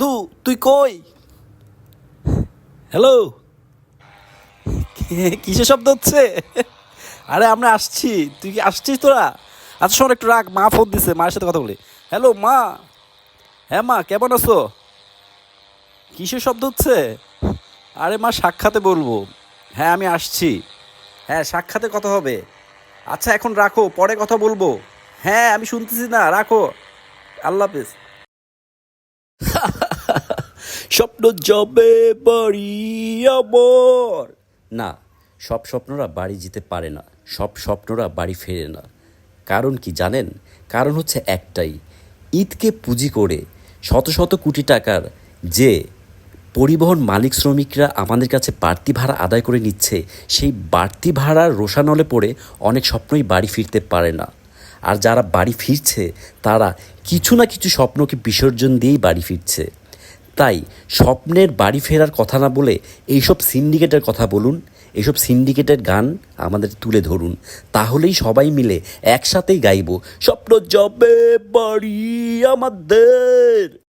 দু তুই কই? হ্যালো কিসের শব্দ হচ্ছে? আরে আমরা আসছি। তুই কি আসছিস তোরা? আচ্ছা শোন একটু রাখ মা ফোন দিছে মায়ের সাথে কথা বলি। হ্যালো মা? হ্যাঁ মা কেমন আছো? কিসের শব্দ হচ্ছে? আরে মা সাক্ষাতে বলব। হ্যাঁ আমি আসছি। হ্যাঁ সাক্ষাতে কথা হবে। আচ্ছা এখন রাখো পরে কথা বলব। হ্যাঁ আমি শুনতেছি না রাখো। আল্লাহ হাফেজ। স্বপ্ন যাবে বাড়ি আমার। না, সব স্বপ্নরা বাড়ি যেতে পারে না, সব স্বপ্নরা বাড়ি ফেরে না। কারণ কি জানেন? কারণ হচ্ছে একটাই, ঈদকে পুঁজি করে শত শত কোটি টাকার যে পরিবহন মালিক শ্রমিকরা আমাদের কাছে বাড়তি ভাড়া আদায় করে নিচ্ছে, সেই বাড়তি ভাড়ার রোষানলে পড়ে অনেক স্বপ্নই বাড়ি ফিরতে পারে না। আর যারা বাড়ি ফিরছে, তারা কিছু না কিছু স্বপ্নকে বিসর্জন দিয়েই বাড়ি ফিরছে। তাই স্বপ্নের বাড়ি ফেরার কথা না বলে এইসব সিন্ডিকেটের কথা বলুন, এইসব সিন্ডিকেটের গান আমাদের তুলে ধরুন। তাহলেই সবাই মিলে একসাথেই গাইব। স্বপ্ন জবে বাড়ি আমাদের।